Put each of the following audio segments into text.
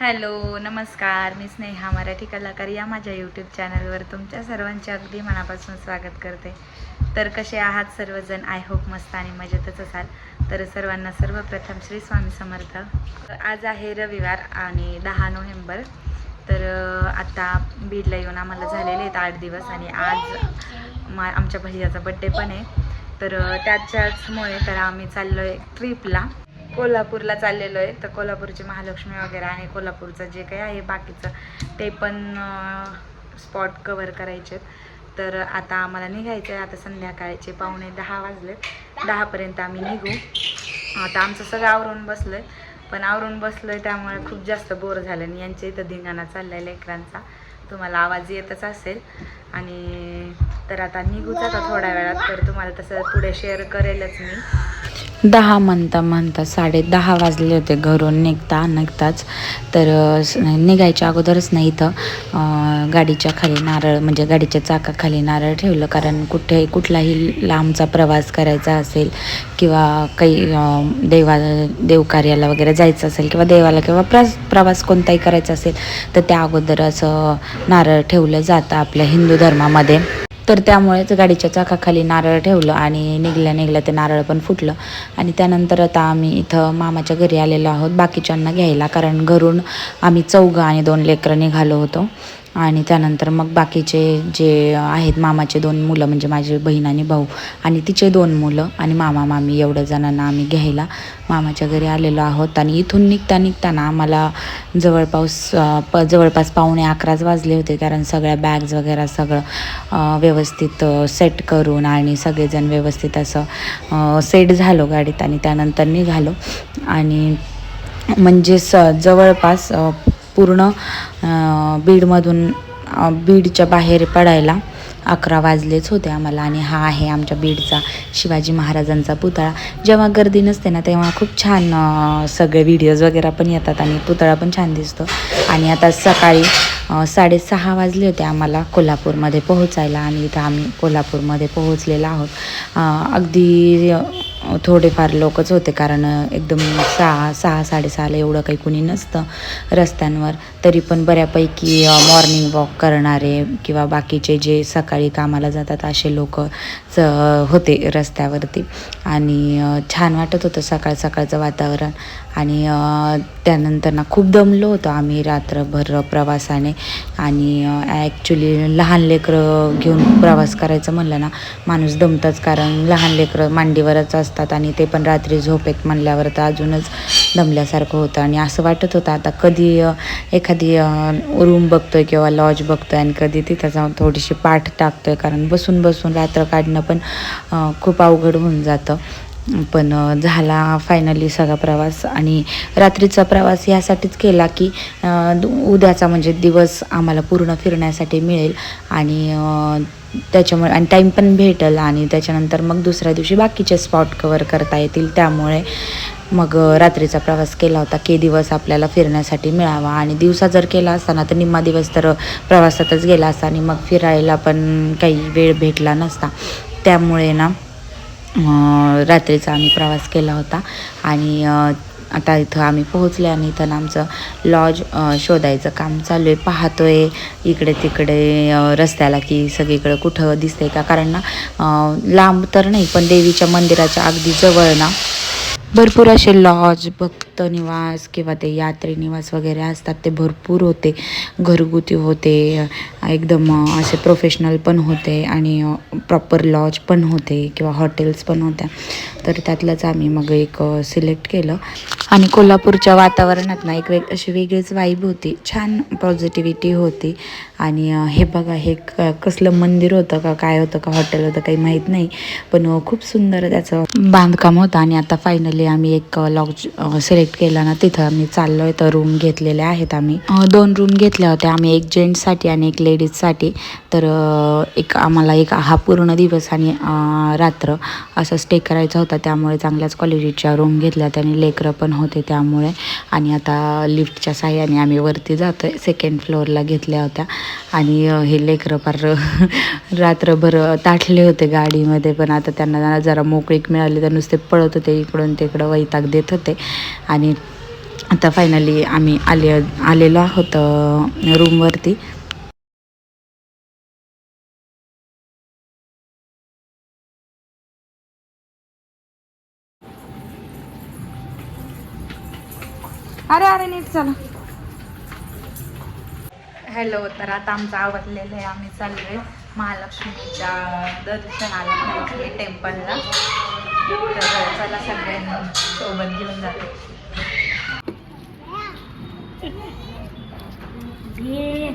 Hello नमस्कार. मी स्नेहा मराठी कलाकार या माझ्या यूट्यूब चॅनलवर तुमच्या सर्वांचे अगदी मनापासून स्वागत करते. तर कसे आहात सर्वजण? आय होप मस्त आणि मजेतच असाल. तर सर्वांना सर्वप्रथम श्री स्वामी समर्थ. आज आहे रविवार आणि दहा नोव्हेंबर. तर आत्ता आता बीडला येऊन आम्हाला झालेले आहेत आठ दिवस आणि आज मा आमच्या भैयाचा बड्डे पण आहे. तर त्याच्याचमुळे तर आम्ही चाललो आहे ट्रिपला कोल्हापूरला चाललेलो आहे. तर कोल्हापूरची महालक्ष्मी वगैरे आणि कोल्हापूरचं जे काही आहे बाकीचं ते पण स्पॉट कवर करायचे तर आता आम्हाला निघायचं आहे आता संध्याकाळचे पाहुणे दहा वाजलेत. दहापर्यंत आम्ही निघू. आता आमचं सगळं आवरून बसलं आहे पण आवरून बसलो आहे त्यामुळे खूप जास्त बोर झालं आणि यांच्या इथं धिंगाणा चाललाय लेकरांचा. तुम्हाला आवाज येतच असेल. आणि तर आता निघूच आता थोड्या वेळात. तर तुम्हाला तसं पुढे शेअर करेलच मी. दहा म्हणता म्हणता साडे दहा वाजले होते घरून निघता निघताच. तर निघायच्या अगोदरच नाही इथं गाडीच्या खाली नारळ म्हणजे गाडीच्या चाकाखाली नारळ ठेवलं. कारण कुठे कुठलाही लांबचा प्रवास करायचा असेल किंवा काही देवा देवकार्याला वगैरे जायचं असेल किंवा देवाला किंवा प्रस प्रवास कोणताही करायचा असेल तर त्या अगोदर असं नारळ ठेवलं जातं आपल्या हिंदू धर्मामध्ये. तर त्यामुळेच गाडीच्या चाकाखाली नारळ ठेवलं आणि निघल्या निघल्या ते नारळ पण फुटलं. आणि त्यानंतर आता आम्ही इथं मामाच्या घरी आलेलो आहोत बाकीच्यांना घ्यायला. कारण घरून आम्ही चौघं आणि दोन लेकरं निघालो होतो. आणि त्यानंतर मग बाकीचे जे आहेत मामाचे दोन मुलं म्हणजे माझे बहीण आणि भाऊ आणि तिचे दोन मुलं आणि मामा मामी एवढ्या जणांना आम्ही घ्यायला मामाच्या घरी आलेलो आहोत. आणि इथून निघता निघताना आम्हाला जवळपास प जवळपास पावणे अकराच वाजले होते कारण सगळ्या बॅग्स वगैरे सगळं व्यवस्थित सेट करून आणि सगळेजण व्यवस्थित असं सेट झालो गाडीत आणि त्यानंतर निघालो. आणि म्हणजे स जवळपास पूर्ण बीडमधून बीडच्या बाहेर पडायला अकरा वाजलेच होते आम्हाला आणि हा आहे आमच्या बीडचा शिवाजी महाराजांचा पुतळा. जेव्हा गर्दी नसते ना तेव्हा खूप छान सगळे व्हिडिओज वगैरे पण येतात आणि पुतळा पण छान दिसतो. आणि आता सकाळी साडेसहा वाजले होते आम्हाला कोल्हापूरमध्ये पोहोचायला आणि इथं आम्ही कोल्हापूरमध्ये पोहोचलेलो आहोत. अगदी थोडेफार लोकच होते कारण एकदम सहा सहा साडेसहाला एवढं काही कुणी नसतं रस्त्यांवर. तरी पण बऱ्यापैकी मॉर्निंग वॉक करणारे किंवा बाकीचे जे सकाळी कामाला जातात असे लोक होते रस्त्यावरती. आणि छान वाटत होतं सकाळ सकाळचं वातावरण. आणि त्यानंतर ना खूप दमलो होतो आम्ही रात्रभर प्रवासाने. आणि ॲक्च्युली लहान लेकरं घेऊन प्रवास करायचं म्हणलं ना माणूस दमतंच कारण लहान लेकरं मांडीवरच असतात आणि ते पण रात्री झोपेत म्हणल्यावर तर अजूनच दमल्यासारखं होतं. आणि असं वाटत होतं आता कधी एखादी रूम बघतो आहे किंवा लॉज बघतो आहे आणि कधी तिथं जाऊन थोडीशी पाठ टाकतो आहे कारण बसून बसून रात्र काढणं पण खूप अवघड होऊन जातं. पण झाला फायनली सगळा प्रवास आणि रात्रीचा प्रवास यासाठीच केला की दु- उद्याचा म्हणजे दिवस आम्हाला पूर्ण फिरण्यासाठी मिळेल आणि त्याच्यामुळे आणि टाईम पण भेटेल आणि त्याच्यानंतर मग दुसऱ्या दिवशी बाकीचे स्पॉट कवर करता येतील. त्यामुळे मग रात्रीचा प्रवास केला होता की दिवस आपल्याला फिरण्यासाठी मिळावा. आणि दिवसा जर केला असताना तर निम्मा दिवस तर प्रवासातच गेला असता आणि मग फिरायला पण काही वेळ भेटला नसता. त्यामुळे ना रात्रीचा आम्ही प्रवास केला होता. आणि आता इथं आम्ही पोहोचले आणि इथं आमचं लॉज शोधायचं काम चालू आहे. पाहतो आहे इकडे तिकडे रस्त्याला की सगळीकडे कुठं दिसतंय का? कारण ना लांब तर नाही पण देवीच्या मंदिराच्या अगदी जवळ ना. भरपूर असे लॉज बघ निवास किंवा ते यात्री निवास वगैरे असतात ते भरपूर होते. घरगुती होते एकदम असे प्रोफेशनल पण होते आणि प्रॉपर लॉज पण होते किंवा हॉटेल्स पण होत्या. तर त्यातलंच आम्ही मग एक सिलेक्ट केलं. आणि कोल्हापूरच्या वातावरणात ना एक वेग अशी वेगळीच वाईब होती. छान पॉझिटिव्हिटी होती. आणि हे बघा हे क कसलं मंदिर होतं का काय होतं का हॉटेल होतं काही माहीत नाही. पण खूप सुंदर त्याचं बांधकाम होतं आणि आता फायनली आम्ही एक लॉज सिलेक्ट केला ना तिथं आम्ही चाललो आहे तर रूम घेतलेल्या आहेत आम्ही. दोन रूम घेतल्या होत्या आम्ही एक जेंट्ससाठी आणि एक लेडीजसाठी तर एक आम्हाला एक हा पूर्ण दिवस आणि रात्र असं स्टे करायचा होता. त्यामुळे चांगल्याच क्वालिटीच्या रूम घेतल्या त्याने लेकरं पण होते त्यामुळे. आणि आता लिफ्टच्या साह्याने आम्ही वरती जातो आहे सेकंड फ्लोअरला घेतल्या होत्या. आणि हे लेकरं फार रात्रभर ताठले होते गाडीमध्ये. पण आता त्यांना जरा मोकळीक मिळाली तर नुसते पळत होते इकडून तिकडं वैताग देत होते. आणि आता फायनली आम्ही आले आलेलो आहोत रूमवरती अरे अरे नीट चला. हॅलो तर आता आमचं आवडलेलं आहे. आम्ही चाललोय महालक्ष्मीच्या दर्शनाला महालक्ष्मी टेम्पलला तर चला सगळ्यांना सोबत घेऊन जाते. Yeah.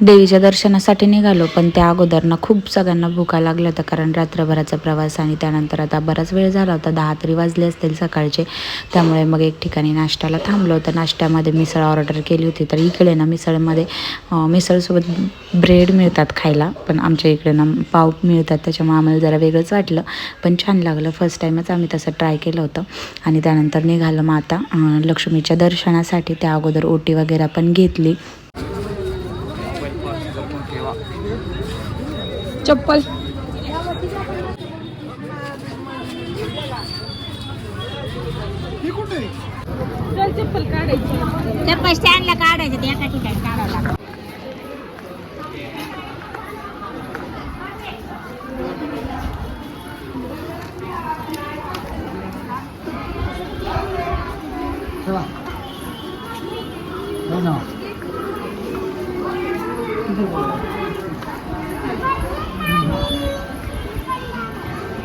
देवीच्या दर्शनासाठी निघालो पण त्या अगोदर ना खूप सगळ्यांना भुका लागल्या होत्या कारण रात्रभराचा प्रवास आणि त्यानंतर आता बराच वेळ झाला होता दहा तरी वाजले असतील सकाळचे. त्यामुळे मग एक ठिकाणी नाश्त्याला थांबलो होतं. नाश्त्यामध्ये मिसळ ऑर्डर केली होती तर इकडे ना मिसळमध्ये मिसळसोबत ब्रेड मिळतात खायला पण आमच्या इकडे ना पाव मिळतात त्याच्यामुळे आम्हाला जरा वेगळंच वाटलं. पण छान लागलं फर्स्ट टाईमच आम्ही तसं ट्राय केलं होतं. आणि त्यानंतर निघालं मग आता लक्ष्मीच्या दर्शनासाठी. त्या अगोदर ओटी वगैरे पण घेतली. चप्पल. चप्पल स्टँडला काढायचं ते एका ठिकाणी काढावं लागतं.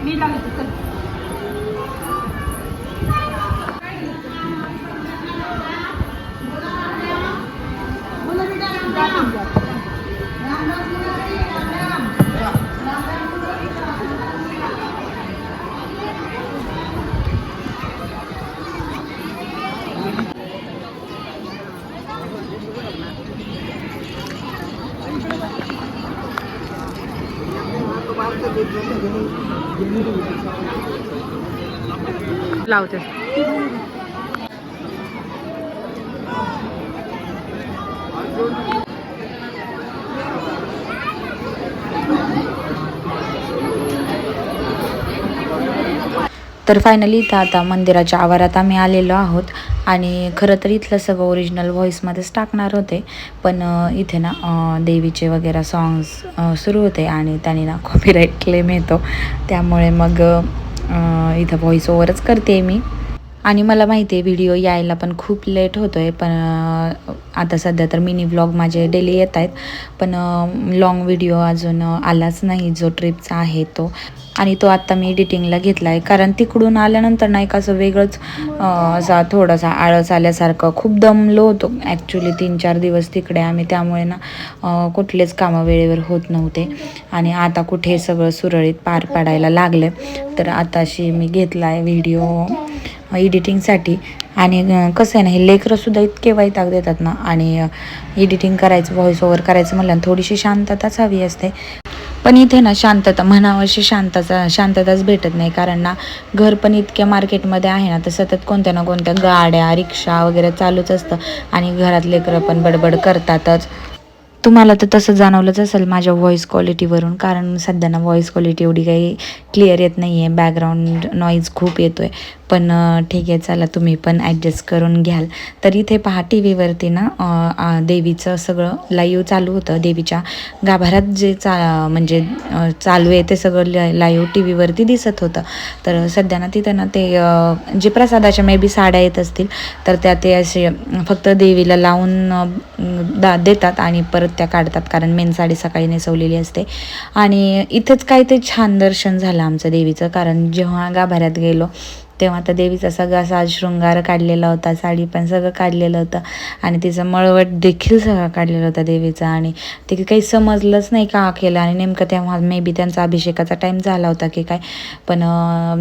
你让你的更 लावते. तर फायनली इथं आता मंदिराच्या आवारात आम्ही आलेलो आहोत. आणि खरं तर इथलं सगळं ओरिजिनल व्हॉईसमध्येच टाकणार होते. पण इथे ना देवीचे वगैरे सॉंग्स सुरू होते आणि त्यांनी ना कॉपीराईट क्लेम येतो. त्यामुळे मग इथं व्हॉइस ओवरच करते मी. आणि मला माहिती आहे व्हिडिओ यायला पण खूप लेट होतो आहे पण आता सध्या तर मिनी ब्लॉग माझे डेली येत आहेत. पण लॉंग व्हिडिओ अजून आलाच नाही जो ट्रिपचा आहे तो. आणि तो आत्ता मी एडिटिंगला घेतला आहे कारण तिकडून आल्यानंतर ना एक असं वेगळंच असा थोडासा आळस आल्यासारखं खूप दमलो होतो. ॲक्च्युली तीन चार दिवस तिकडे आम्ही त्यामुळे ना कुठलेच कामं वेळेवर होत नव्हते. आणि आता कुठे सगळं सुरळीत पार पाडायला लागले तर आताशी मी घेतला आहे व्हिडिओ एडिटिंगसाठी आणि कसं आहे ना हे लेकरंसुद्धा इतके वैताग देतात ना. आणि एडिटिंग करायचं व्हॉइस ओव्हर करायचं म्हणलं थोडीशी शांतताच हवी असते. पण इथे ना शांतता म्हणावशी शांतता शांतताच भेटत नाही. कारण ना घर पण इतक्या मार्केटमध्ये आहे ना तर सतत कोणत्या ना कोणत्या गाड्या रिक्षा वगैरे चालूच असतं. आणि घरात लेकरं पण बडबड करतातच. तुम्हाला तर तसं जाणवलंच असेल माझ्या व्हॉईस क्वालिटीवरून कारण सध्या ना व्हॉईस क्वालिटी एवढी काही क्लिअर येत नाही आहे बॅकग्राऊंड नॉईज खूप येतो आहे पण ठीक आहे चला तुम्ही पण ॲडजस्ट करून घ्याल. तर इथे पहा टी व्हीवरती ना देवीचं सगळं लाईव्ह चालू होतं. देवीच्या गाभाऱ्यात जे चा म्हणजे चालू आहे ते सगळं लाईव्ह टी व्हीवरती दिसत होतं. तर सध्या ना तिथं ना ते जे प्रसादाच्या मे बी साड्या येत असतील तर त्या ते असे फक्त देवीला लावून दा देतात आणि परत त्या काढतात. कारण मेन साडी सकाळी नेसवलेली असते. आणि इथंच काय ते छान दर्शन झालं आमचं देवीचं. कारण जेव्हा गाभाऱ्यात गेलो तेव्हा तर देवीचा सगळा साज शृंगार काढलेला होता साडी पण सगळं काढलेलं होतं. आणि तिचं मळवट देखील सगळा काढलेला होता देवीचा. आणि ते काही समजलंच नाही का केलं आणि नेमकं तेव्हा मे बी त्यांचा अभिषेकाचा टाईम झाला होता की काय. पण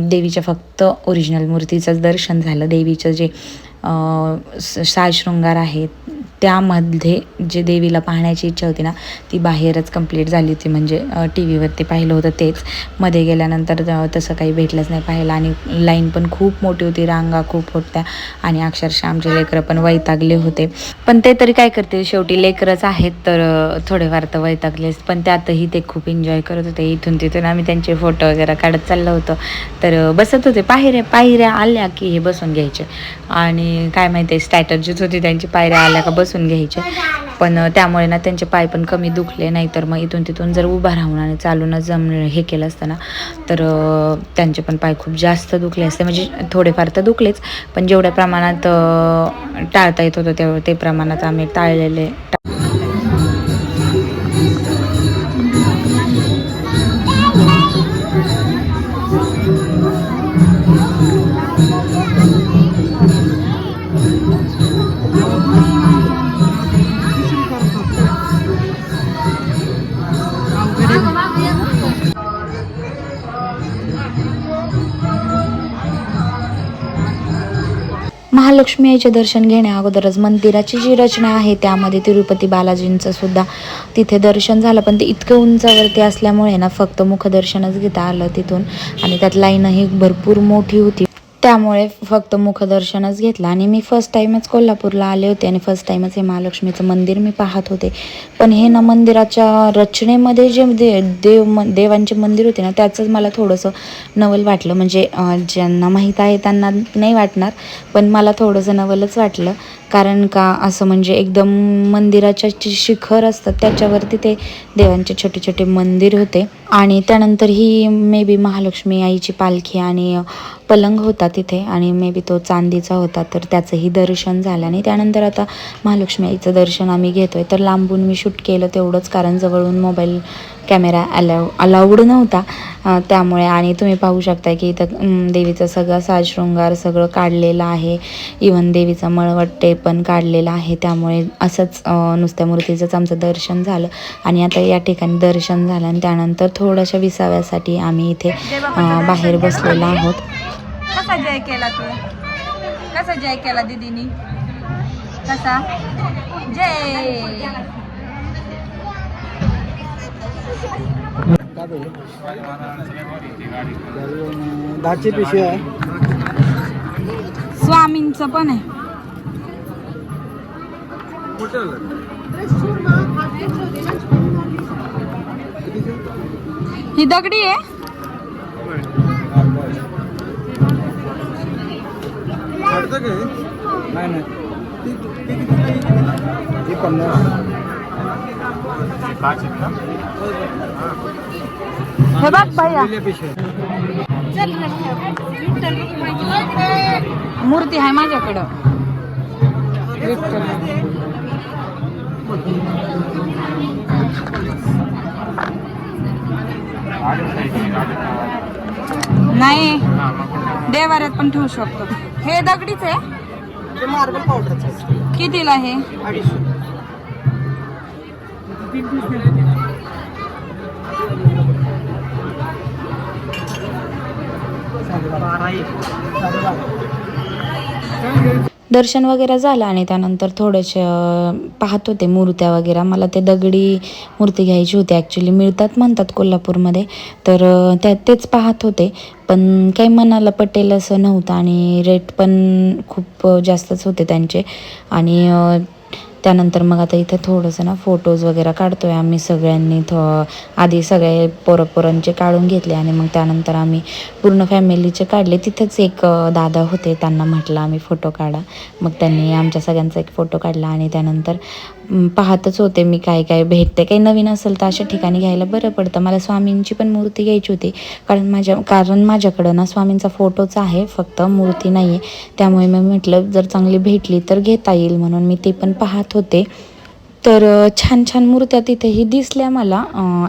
देवीच्या फक्त ओरिजिनल मूर्तीचंच दर्शन झालं. देवीचं जे स- साज शृंगार आहे त्यामध्ये जे देवीला पाहण्याची इच्छा होती ना ती बाहेरच कंप्लीट झाली होती. म्हणजे टी व्हीवरती पाहिलं होतं तेच. मध्ये गेल्यानंतर तसं काही भेटलंच नाही पाहायला. आणि लाईन पण खूप मोठी होती. रांगा खूप होत्या. आणि अक्षरशः आमचे लेकरं पण वैतागले होते. पण ते तरी काय करते शेवटी लेकरच आहेत तर थोडेफार तर वैतागलेच. पण त्यातही ते खूप एन्जॉय करत होते. इथून तिथून आम्ही त्यांचे फोटो वगैरे काढत चाललो होतं. तर बसत होते. पायऱ्या पायऱ्या आल्या की हे बसून घ्यायचे. आणि काय माहिती आहे स्ट्रॅटर्जीच होती त्यांची. पायऱ्या आल्या का बसून घ्यायचे. पण त्यामुळे ना त्यांचे पाय पण कमी दुखले नाही तर मग इथून तिथून जर उभा राहून आणि चालूनच जम हे केलं असताना तर त्यांचे पण पाय खूप जास्त दुखले असते. म्हणजे थोडेफार तर दुखलेच पण जेवढ्या प्रमाणात टाळता येत होतं तेवढं ते प्रमाणात आम्ही टाळलेले महालक्ष्मी आईचे दर्शन घेण्या अगोदरच मंदिराची जी रचना आहे त्यामध्ये तिरुपती बालाजींचं सुद्धा तिथे दर्शन झालं. पण ते इतकं उंचावरती असल्यामुळे ना फक्त मुखदर्शनच घेता आलं तिथून. आणि त्यात लाईनही भरपूर मोठी होती. त्यामुळे फक्त मुखदर्शनच घेतलं. आणि मी फर्स्ट टाईमच कोल्हापूरला आले होते आणि फर्स्ट टाईमच हे महालक्ष्मीचं मंदिर मी पाहत होते. पण हे ना मंदिराच्या रचनेमध्ये जे दे देव म देवांचे मंदिर होते ना त्याचंच मला थोडंसं नवल वाटलं. म्हणजे ज्यांना माहीत आहे त्यांना नाही वाटणार पण मला थोडंसं नवलच वाटलं. कारण का असं म्हणजे एकदम मंदिराच्या जे शिखर असतात त्याच्यावरती ते देवांचे छोटे छोटे मंदिर होते. आणि त्यानंतर ही मे बी महालक्ष्मी आईची पालखी आणि पलंग होता तिथे आणि मे बी तो चांदीचा होता तर त्याचंही दर्शन झालं. आणि त्यानंतर आता महालक्ष्मी आईचं दर्शन आम्ही घेतोय. तर लांबून मी शूट केलं तेवढंच कारण जवळून मोबाईल कॅमेरा अलाव अलाउड नव्हता. त्यामुळे आणि तुम्ही पाहू शकता की इथं देवीचा देवीचं साजशृंगार सगळं काढलेलं आहे. इवन देवीचा मळवट्टे पण काढलेला आहे. त्यामुळे असंच नुसत्या मूर्तीचंच आमचं दर्शन झालं. आणि आता या ठिकाणी दर्शन झालं आणि त्यानंतर थोड्याशा विसाव्यासाठी आम्ही इथे बाहेर बसलेलो आहोत. कसा जय केला तू? कसा जय केला दिदीनी? कसा? जय! दहाची पिशवी आहे. स्वामींचं पण आहे. ही दगडी आहे. नाही नाही. हे बघ भैया. मूर्ती आहे माझ्याकडं. नाही देवाऱ्यात पण ठेवू शकतो. हे दगडीच आहे. ते मार्बल दर्शन वगैरे झालं आणि त्यानंतर थोडेसे पाहत होते मूर्त्या वगैरे. मला ते दगडी मूर्ती घ्यायची होती ॲक्च्युली मिळतात म्हणतात कोल्हापूरमध्ये तर त्या तेच पाहत होते. पण काही मनाला पटेल असं नव्हतं आणि रेट पण खूप जास्तच होते त्यांचे. आणि त्यानंतर मग आता इथे थोडंसं ना फोटोज वगैरे काढतो आहे आम्ही सगळ्यांनी. थो आधी सगळे पोरं पोरांचे काढून घेतले आणि मग त्यानंतर आम्ही पूर्ण फॅमिलीचे काढले. तिथेच एक दादा होते त्यांना म्हटलं आम्ही फोटो काढा. मग त्यांनी आमच्या सगळ्यांचा एक फोटो काढला आणि त्यानंतर पाहतच होते मी काय काय भेटते. काही नवीन असेल तर अशा ठिकाणी घ्यायला बरं पडतं. मला स्वामींची पण मूर्ती घ्यायची होती. कारण माझ्या कारण माझ्याकडं ना स्वामींचा फोटोच आहे फक्त मूर्ती नाही आहे त्यामुळे मी म्हटलं जर चांगली भेटली तर घेता येईल म्हणून मी ते पण पाहत होते. तर छान छान मूर्त्या तिथेही दिसल्या मला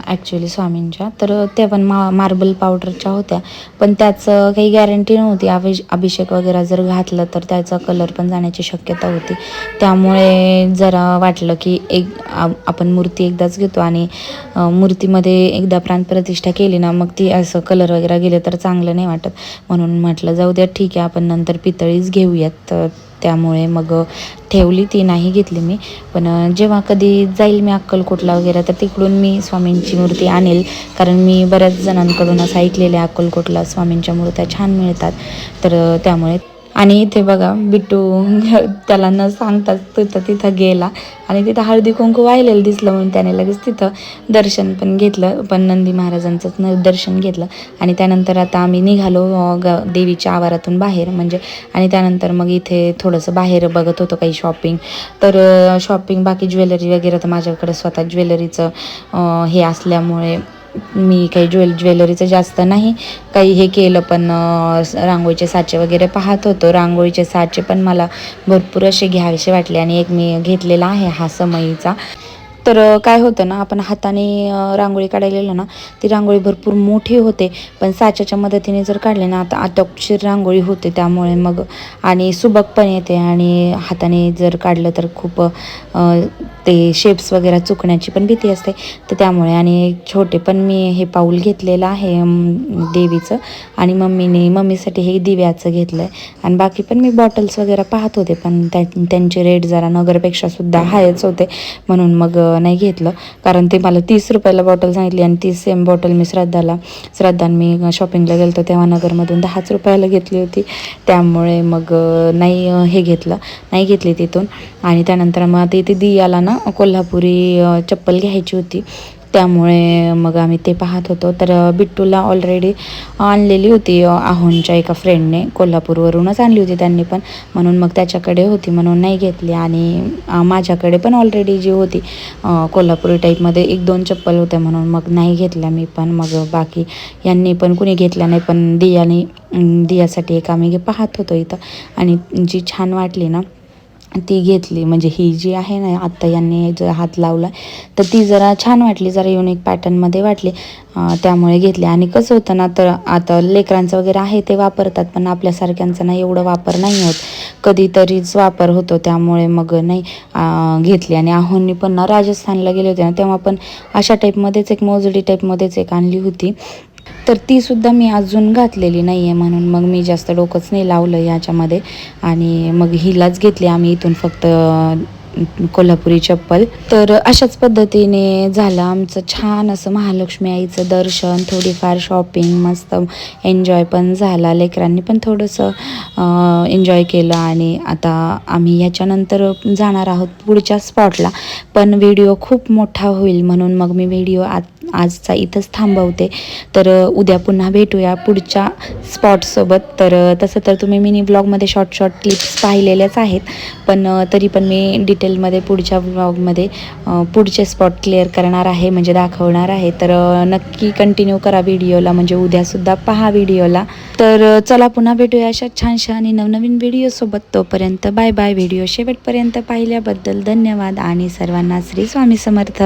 ॲक्च्युली स्वामींच्या. तर त्या पण मा मार्बल पावडरच्या होत्या. पण त्याचं काही गॅरंटी नव्हती. अभि अभिषेक वगैरे जर घातलं तर त्याचा कलर पण जाण्याची शक्यता होती. त्यामुळे जरा वाटलं की एक आपण मूर्ती एकदाच घेतो आणि मूर्तीमध्ये एकदा प्राणप्रतिष्ठा केली ना मग ती असं कलर वगैरे गेले तर चांगलं नाही वाटत. म्हणून म्हटलं जाऊ द्या ठीक आहे आपण नंतर पितळीच घेऊयात. तर त्यामुळे मग ठेवली ती नाही घेतली मी. पण जेव्हा कधी जाईल मी अक्कलकोटला वगैरे तर तिकडून मी स्वामींची मूर्ती आणेल. कारण मी बऱ्याच जणांकडून असं ऐकलेलं आहे अक्कलकोटला स्वामींच्या मूर्त्या छान मिळतात. तर त्यामुळे आणि इथे बघा बिट्टू त्याला न सांगताच तिथं तिथं गेला. आणि तिथं हळदी कुंकू वाहिलेलं दिसलं म्हणून त्याने लगेच तिथं दर्शन पण घेतलं. पण नंदी महाराजांचंच न दर्शन घेतलं. आणि त्यानंतर आता आम्ही निघालो ग देवीच्या आवारातून बाहेर. म्हणजे आणि त्यानंतर मग इथे थोडंसं बाहेर बघत होतो काही शॉपिंग तर शॉपिंग बाकी ज्वेलरी वगैरे तर माझ्याकडे स्वतः ज्वेलरीचं हे असल्यामुळे मी काही ज्वेल ज्वेलरीचं जास्त नाही. काही हे केलं पण रांगोळीचे साचे वगैरे पाहत होतो. रांगोळीचे साचे पण मला भरपूर असे घ्यावेसे वाटले आणि एक मी घेतलेला आहे हा समईचा. तर काय होतं ना आपण हाताने रांगोळी काढायला ना ती रांगोळी भरपूर मोठी होते. पण साच्याच्या मदतीने जर काढले ना आता अटोपशीर रांगोळी होते त्यामुळे मग आणि सुबक पण येते आणि हाताने जर काढलं तर खूप ते शेप्स वगैरे चुकण्याची पण भीती असते. तर त्यामुळे आणि छोटे पण मी हे पाऊल घेतलेलं आहे देवीचं आणि मम्मीने मम्मीसाठी हे दिव्याचं घेतलं आहे आणि बाकी पण मी बॉटल्स वगैरे पाहत होते पण त्या त्यांचे रेट जरा नगरपेक्षा सुद्धा हायच होते. म्हणून मग नाही घेतलं. कारण ते मला तीस रुपयाला बॉटल सांगितली आणि ती सेम बॉटल मी श्रद्धाला श्रद्धा मी शॉपिंगला गेलो तेव्हा नगरमधून दहाच रुपयाला घेतली होती. त्यामुळे मग नाही हे घेतलं. नाही घेतली तिथून. आणि त्यानंतर मग आता इथे दियाला ना कोल्हापुरी चप्पल घ्यायची होती. त्यामुळे मग आम्ही ते पाहत होतो. तर बिट्टूला ऑलरेडी आणलेली होती अं, आहोंच्या एका फ्रेंडने कोल्हापूरवरूनच आणली होती त्यांनी पण. म्हणून मग त्याच्याकडे होती म्हणून नाही घेतली. आणि माझ्याकडे पण ऑलरेडी जी होती कोल्हापुरी टाईपमध्ये एक दोन चप्पल होत्या म्हणून मग नाही घेतल्या मी पण. मग बाकी यांनी पण कुणी घेतल्या नाही पण दियाने दियासाठी एक आम्ही पाहत होतो इथं. आणि जी छान वाटली ना ती घेतली. म्हणजे ही जी आहे ना आत्ता यांनी जर हात लावला तर ती जरा छान वाटली जरा युनिक पॅटर्नमध्ये वाटली. त्यामुळे घेतली. आणि कसं होतं ना तर आता लेकरांचं वगैरे आहे ते वापरतात पण आपल्यासारख्यांचा ना एवढं वापर नाही होत. कधीतरीच वापर होतो त्यामुळे मग नाही घेतली. आणि आहोंनी पण ना राजस्थानला गेले होते ना तेव्हा पण अशा टाईपमध्येच एक मोजडी टाईपमध्येच एक आणली होती. तर ती सुद्धा मी अजून घातलेली नाही आहे म्हणून मग मी जास्त डोकंच नाही लावलं याच्यामध्ये. आणि मग हिलाच घेतली आम्ही इथून फक्त कोल्हापुरी चप्पल. तर अशाच पद्धतीने झालं आमचं छान असं महालक्ष्मी आईचं दर्शन थोडीफार शॉपिंग मस्त एन्जॉय पण झाला. लेकरांनी पण थोडंसं एन्जॉय केलं आणि आता आम्ही ह्याच्यानंतर जाणार आहोत पुढच्या स्पॉटला पण व्हिडिओ खूप मोठा होईल म्हणून मग मी व्हिडिओ आत आजचा इथंच थांबवते. तर उद्या पुन्हा भेटूया पुढच्या स्पॉटसोबत तर तसं तर तुम्ही मिनी ब्लॉगमध्ये शॉर्ट शॉर्ट क्लिप्स पाहिलेल्याच आहेत. पण तरी पण मी डिटेलमध्ये पुढच्या ब्लॉगमध्ये पुढचे स्पॉट क्लिअर करणार आहे म्हणजे दाखवणार आहे. तर नक्की कंटिन्यू करा व्हिडिओला म्हणजे उद्यासुद्धा पहा व्हिडिओला तर चला पुन्हा भेटूया अशा छानशा आणि नवनवीन व्हिडिओसोबत तोपर्यंत बाय बाय व्हिडिओ शेवटपर्यंत पाहिल्याबद्दल धन्यवाद आणि सर्वांना श्री स्वामी समर्थ.